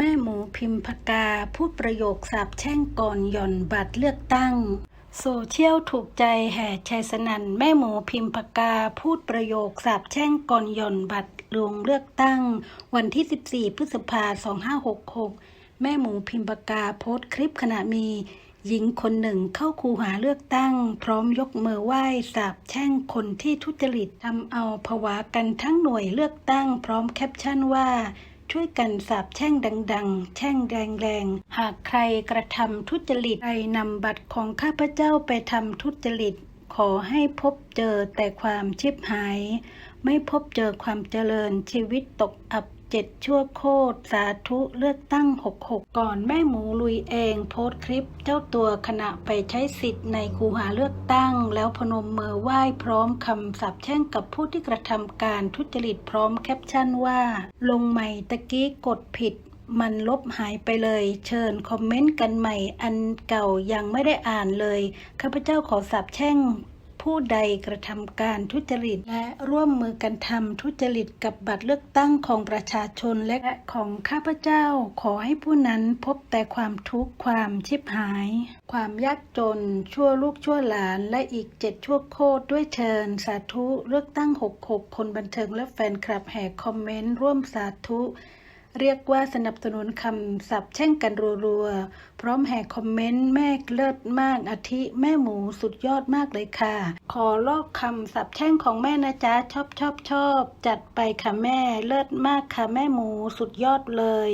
แม่หมูพิมพกาพูดประโยคสาบแช่งก่อนหย่อนบัตรเลือกตั้ง โซเชียลถูกใจแห่แชร์สนันแม่หมูพิมพกาพูดประโยคสาบแช่งก่อนหย่อนบัตรลงเลือกตั้ง วันที่ 14 พฤษภาคม 2566 แม่หมูพิมพกาโพสต์คลิปขณะมีหญิงคนหนึ่งเข้าคูหาเลือกตั้ง พร้อมยกมือไหว้สาบแช่งคนที่ทุจริตทำเอาผวากันทั้งหน่วยเลือกตั้ง พร้อมแคปชั่นว่า ช่วยกันสาบแช่งดัง ๆ แช่งแรงๆ หากใครกระทำทุจริตใครนำบัตรของข้าพเจ้าไปทำทุจริต ขอให้พบเจอแต่ความชิบหาย ไม่พบเจอความเจริญชีวิตตกอับ เจ็ดชั่วโคตร สาธุเลือกตั้ง 66 ก่อนแม่หมูลุยเองโพสต์คลิปเจ้าตัวขณะไปใช้สิทธิ์ในคูหาเลือกตั้ง แล้วพนมมือไหว้พร้อมคำสาปแช่งกับผู้ที่กระทำการทุจริตพร้อมแคปชั่นว่า ลงใหม่ตะกี้กดผิดมันลบหายไปเลย เชิญคอมเมนต์กันใหม่อันเก่ายังไม่ได้อ่านเลย ข้าพเจ้าขอสาบแช่ง ผู้ใดกระทำการทุจริต และร่วมมือกันทำทุจริตกับบัตรเลือกตั้งของประชาชนและของข้าพเจ้า ขอให้ผู้นั้นพบแต่ความทุกข์ความชิบหาย ความยากจน ชั่วลูกชั่วหลานและอีกเจ็ดชั่วโคตรด้วยเชิญ สาธุเลือกตั้ง 66 คนบันเทิงและแฟนคลับแห่คอมเมนต์ร่วมสาธุ เรียกว่าสนับสนุนคำสับแช่งกันรัวๆ พร้อมแห่คอมเมนต์แม่เลิศมากอาทิแม่หมูสุดยอดมากเลยค่ะ ขอลอกคำสับแช่งของแม่นะจ๊ะชอบชอบชอบจัดไปค่ะแม่เลิศมากค่ะแม่หมูสุดยอดเลย